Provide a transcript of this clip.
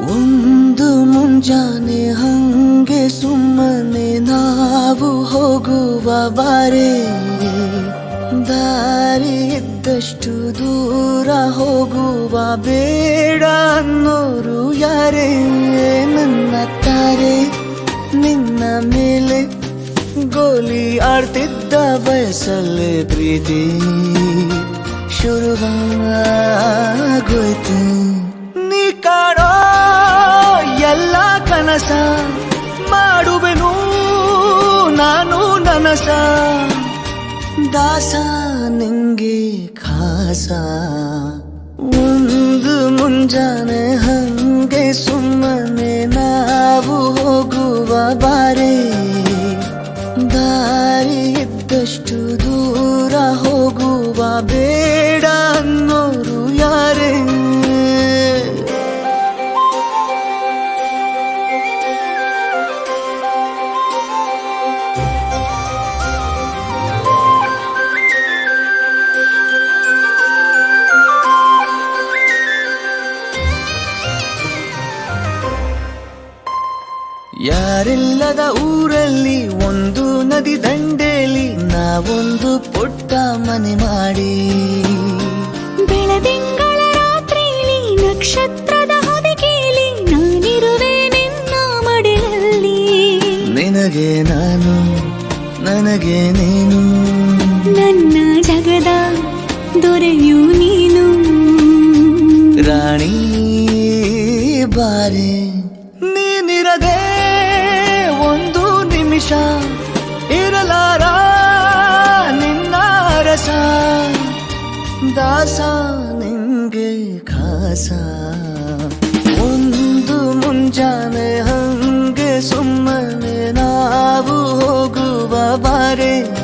ಒಂದು ಮುಂಜಾನೆ ಹಂಗೆ ಸುಮ್ಮನೆ ನಾವು ಹೋಗುವ ಬಾರೆ. ದಾರಿ ಇದ್ದಷ್ಟು ದೂರ ಹೋಗುವ ಬೇಡ ಅನ್ನೋರು ಯಾರೇ? ನನ್ನ ತಾರೆ, ನಿನ್ನ ಮೇಲೆ ಗೋಲಿ ಆಡ್ತಿದ್ದ ಬಯಸಲ್ಲೇ ಪ್ರೀತಿ. ಶುರುವಾಗೋಯ್ತು. ಕನಸ ಮಾಡುವೆನು, ನಾನು ನನಸ. ದಾಸ ನಿಂಗೆ ಖಾಸ. ಒಂದು ಮುಂಜಾನೆ ಹಂಗೆ ಸುಮ್ಮನೆ ನಾವು ಹೋಗುವ ಬಾರೆ. ದಾರಿ ಇದ್ದಷ್ಟು ದೂರ ಹೋಗುವ ಬೇಡ. ಯಾರಿಲ್ಲದ ಊರಲ್ಲಿ ಒಂದು ನದಿ ದಂಡೆಯಲ್ಲಿ ನಾವೊಂದು ಪುಟ್ಟ ಮನೆ ಮಾಡಿ. ಬೆಳದಿಂಗಳ ರಾತ್ರಿಲಿ ನಕ್ಷತ್ರದ ಹೊದಿಕೆಯಲ್ಲಿ ನಾನಿರುವೆ ನಿನ್ನ ಮಡಿಲಲ್ಲಿ. ನಿನಗೆ ನಾನು ನನಗೆ ನೀನು. ನನ್ನ ಜಗದ ದೊರೆಯು ನೀನು. ರಾಣಿ ಬಾರೆ ನೀನಿರದೆ ಇರಲಾರ ನಿನ್ನಾರಸ ದಾಸ ನಿಂಗೆ ಖಾಸ. ಒಂದು ಮುಂಜಾನೆ ಹಂಗೆ ಸುಮ್ಮನೆ ನಾವು ಹೋಗುವ ಬಾರೆ.